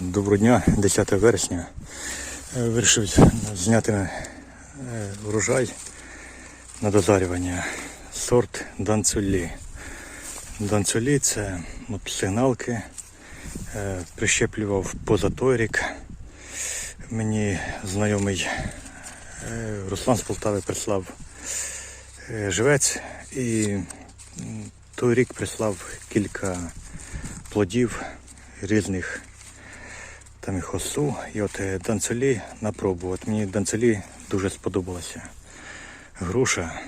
Доброго дня, 10 вересня. Е, Вирішив зняти е, врожай на дозарювання. Сорт Данцулі. Данцулі це от, сигналки. Е, Прищеплював поза той рік. Мені знайомий Руслан з Полтави прислав живець і той рік прислав кілька плодів різних там і хосу, і от е, данцелі на пробу. От мені данцелі дуже сподобалася груша.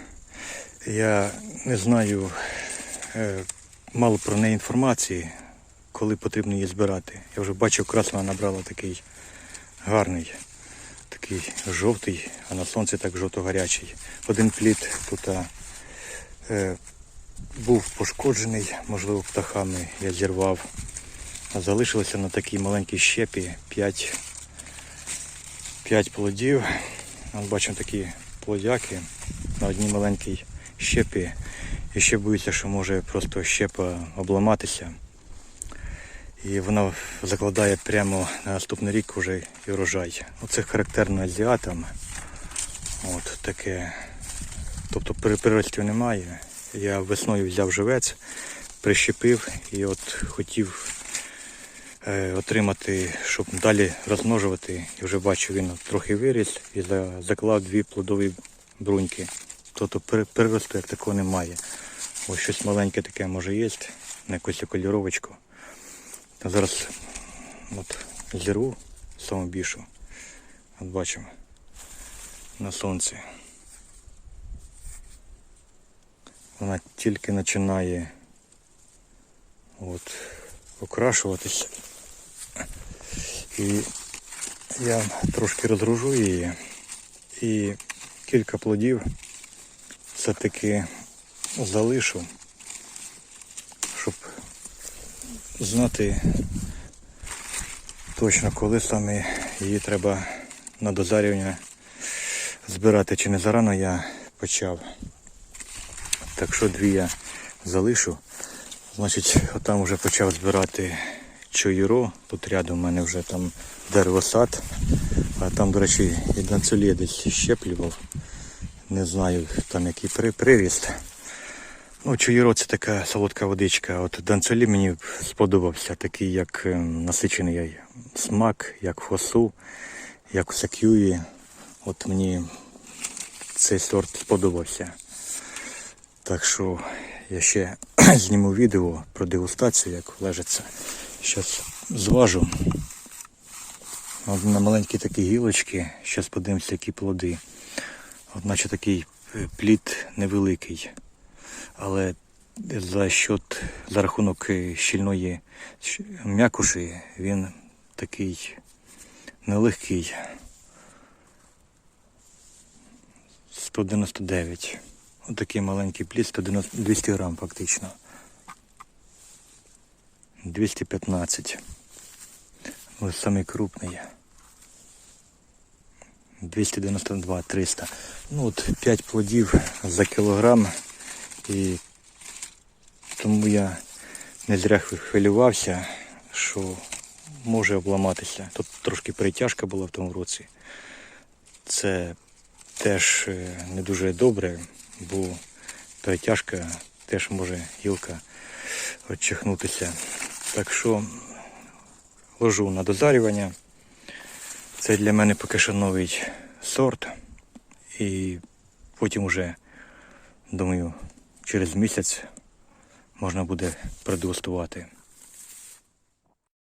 Я не знаю е, мало про неї інформації, коли потрібно її збирати. Я вже бачив, красна набрала такий гарний, такий жовтий, а на сонці так жовто-гарячий. Один плід тут е, був пошкоджений, можливо, птахами я зірвав. Залишилося на такій маленькій щепі 5, 5 плодів. От бачимо такі плодяки на одній маленькій щепі. І ще боюся, що може просто щепа обламатися. І вона закладає прямо на наступний рік вже і урожай. Оце характерно азіатам. От таке. Тобто при- приростів немає. Я весною взяв живець, прищепив і от хотів отримати, щоб далі розмножувати. І вже бачу, він трохи виріс і заклав дві плодові бруньки. Тобто приросту як такого немає. Ось щось маленьке таке може є, на якусь кольоровочку. Та зараз от, зірву саму більшу. От бачимо на сонці. Вона тільки починає от, окрашуватися. І я трошки розгружу її і кілька плодів все-таки залишу, щоб знати точно, коли саме її треба на дозарювання збирати. Чи не зарано я почав. Так що дві я залишу. Значить, отам вже почав збирати чоїро. Тут рядом у мене вже там деревосад. А там, до речі, і десь щеплював. Не знаю, там який при, приріст. Ну, чоїро це така солодка водичка. От данцелі мені сподобався, такий як е, насичений смак, як фосу, як сакюї. От мені цей сорт сподобався. Так що я ще зніму відео про дегустацію, як лежиться. Зараз зважу. От на маленькі такі гілочки. Зараз подивимося, які плоди. От наче такий е, плід невеликий. Але за счет, за рахунок е, щільної м'якуші він такий нелегкий. 199. Ось такий маленький плід, 190 200 грам фактично. 215. Ось самий крупний. 292, 300. Ну от 5 плодів за кілограм. І тому я не зря хвилювався, що може обламатися. Тут трошки перетяжка була в тому році. Це теж е, не дуже добре, бо перетяжка теж може гілка відчихнутися. Так що ложу на дозарювання. Це для мене поки що новий сорт. І потім уже, думаю, через місяць можна буде продегустувати.